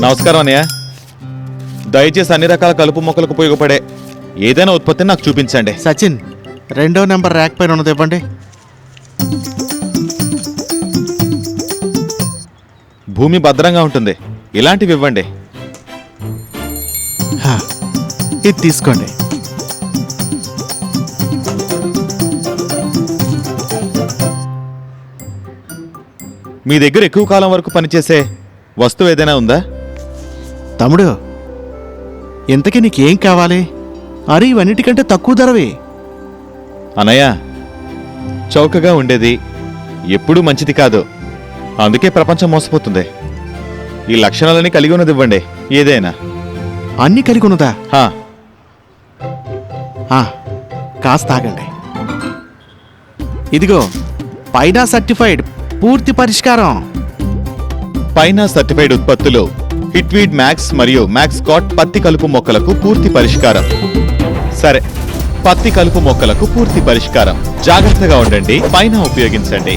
నమస్కారం అన్నయ్య. దయచేసి అన్ని రకాల కలుపు మొక్కలకు ఉపయోగపడే ఏదైనా ఉత్పత్తిని నాకు చూపించండి. సచిన్ రెండో నెంబర్ ర్యాక్ పైన ఉన్నది ఇవ్వండి. భూమి భద్రంగా ఉంటుంది. ఇలాంటివి ఇవ్వండి. హా, ఇది తీసుకోండి. మీ దగ్గర ఎక్కువ కాలం వరకు పనిచేసే వస్తువు ఏదైనా ఉందా? తమ్ముడు ఇంతకీ నీకేం కావాలి? అరే ఇవన్నిటికంటే తక్కువ ధరవి. అన్నయ్య చౌకగా ఉండేది ఎప్పుడూ మంచిది కాదు. అందుకే ప్రపంచం మోసపోతుంది. ఈ లక్షణాలని కలిగి ఉన్నది ఇవ్వండి ఏదైనా. అన్ని కలిగి ఉన్నదా? హా, ఆ, కాస్త ఆగండి. ఇదిగో పైనా సర్టిఫైడ్ పూర్తి పరిష్కారం. పైన సర్టిఫైడ్ ఉత్పత్తులు హిట్వీడ్ మ్యాక్స్ మరియు మ్యాక్స్ కాట్ పత్తి కలుపు మొక్కలకు పూర్తి పరిష్కారం. సరే పత్తి కలుపు మొక్కలకు పూర్తి పరిష్కారం. జాగ్రత్తగా ఉండండి పైన ఉపయోగించండి.